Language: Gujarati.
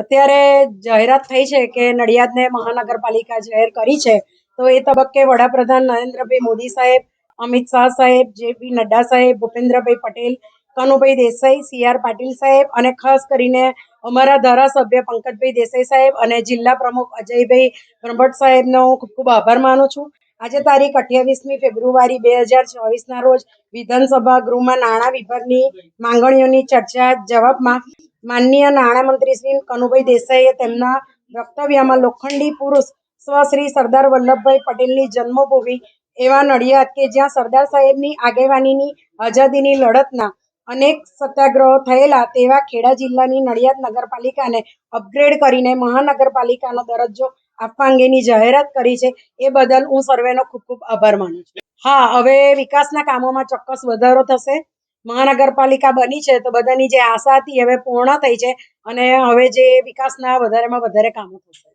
અત્યારે જાહેરાત થઈ છે કે નડિયાદને મહાનગરપાલિકા જાહેર કરી છે. તો એ તબક્કે વડાપ્રધાન નરેન્દ્રભાઈ મોદી સાહેબ, અમિત શાહ સાહેબ, જેપી નડ્ડા સાહેબ, ભૂપેન્દ્રભાઈ પટેલ, કનુભાઈ દેસાઈ સી આર પાટીલ સાહેબ અને ખાસ કરીને અમારા ધારાસભ્ય પંકજભાઈ દેસાઈ સાહેબ અને જિલ્લા પ્રમુખ અજયભાઈ બ્રહ્મભટ્ટ સાહેબનો હું ખૂબ ખૂબ આભાર માનું છું. આજે તારીખ અઠ્યાવીસમી ફેબ્રુઆરી બે હજાર ચોવીસના રોજ વિધાનસભા ગૃહમાં નાણાં વિભાગની માંગણીઓની ચર્ચા જવાબમાં માનનીય નાણામંત્રી શ્રી કનુભાઈ દેસાઈએ તેમના વક્તવ્યમાં લોખંડી પુરુષ સ્વશ્રી સરદાર વલ્લભભાઈ પટેલની જન્મભૂમિ એવા નડિયાદ કે જ્યાં સરદાર સાહેબની આગેવાનીની આઝાદીની લડતના અનેક સત્યાગ્રહો થયેલા તેવા ખેડા જિલ્લાની નડિયાદ નગરપાલિકાને અપગ્રેડ કરીને મહાનગરપાલિકાનો દરજ્જો આપવા અંગેની જાહેરાત કરી છે. એ બદલ હું સર્વેનો ખૂબ ખૂબ આભાર માનું છું. હા, હવે વિકાસના કામોમાં ચોક્કસ વધારો થશે. મહાનગરપાલિકા બની છે, તો બધાની જે આશા હતી હવે પૂર્ણ થઈ છે અને હવે જે વિકાસના વધારેમાં વધારે કામો થશે.